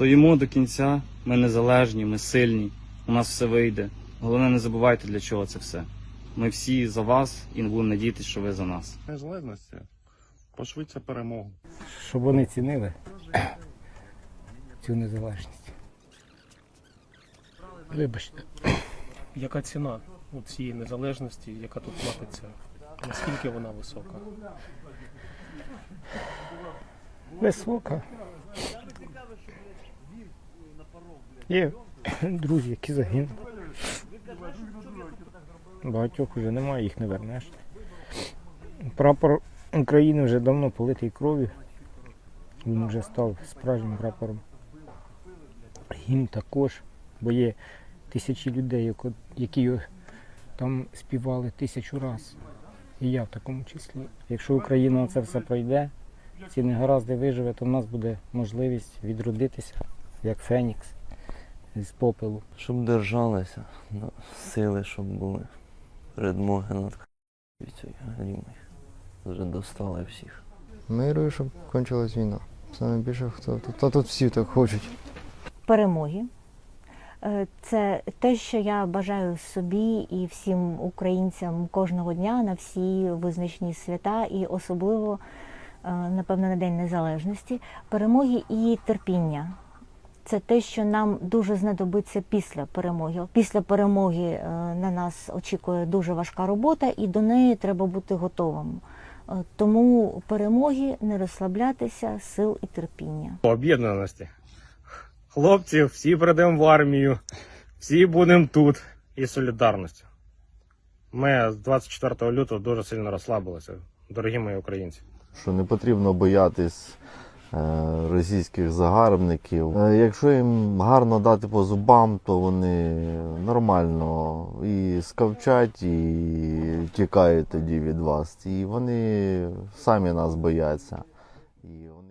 Стоїмо до кінця, ми незалежні, ми сильні, у нас все вийде. Головне, не забувайте, для чого це все. Ми всі за вас і не будемо надіятися, що ви за нас. незалежності пошвидше перемогу. щоб вони цінили цю незалежність. Вибачте. Яка ціна у цієї незалежності, яка тут платиться? Наскільки вона висока? Висока. Є друзі, які загинули. Багатьох вже немає, їх не вернеш. Прапор України вже давно политий кров'ю. Він вже став справжнім прапором. Гімн також, бо є тисячі людей, які там співали тисячу раз. І я в такому числі. Якщо Україна це все пройде, ці негаразди виживе, то в нас буде можливість відродитися, як Фенікс з попелу. Щоб держалися, ну, сили, щоб були. Передмоги над цієї. Вже достали всіх. Миру, щоб кончилась війна. Саме більше хто тут. Та тут всі так хочуть. перемоги. Е, Це те, що я бажаю собі і всім українцям кожного дня на всі визначні свята, і особливо, е, напевно, на День Незалежності, перемоги і терпіння. Це те, що нам дуже знадобиться після перемоги. Після перемоги е, на нас очікує дуже важка робота, і до неї треба бути готовим. Е, Тому перемоги, не розслаблятися, сил і терпіння. об'єднаності. Хлопці, всі прийдемо в армію, всі будемо тут і солідарністю. Ми з 24 лютого дуже сильно розслабилися, дорогі мої українці. що не потрібно боятись російських загарбників. Е, Якщо їм гарно дати по зубам, то вони нормально і скавчать, і тікають тоді від вас. І вони самі нас бояться. І вони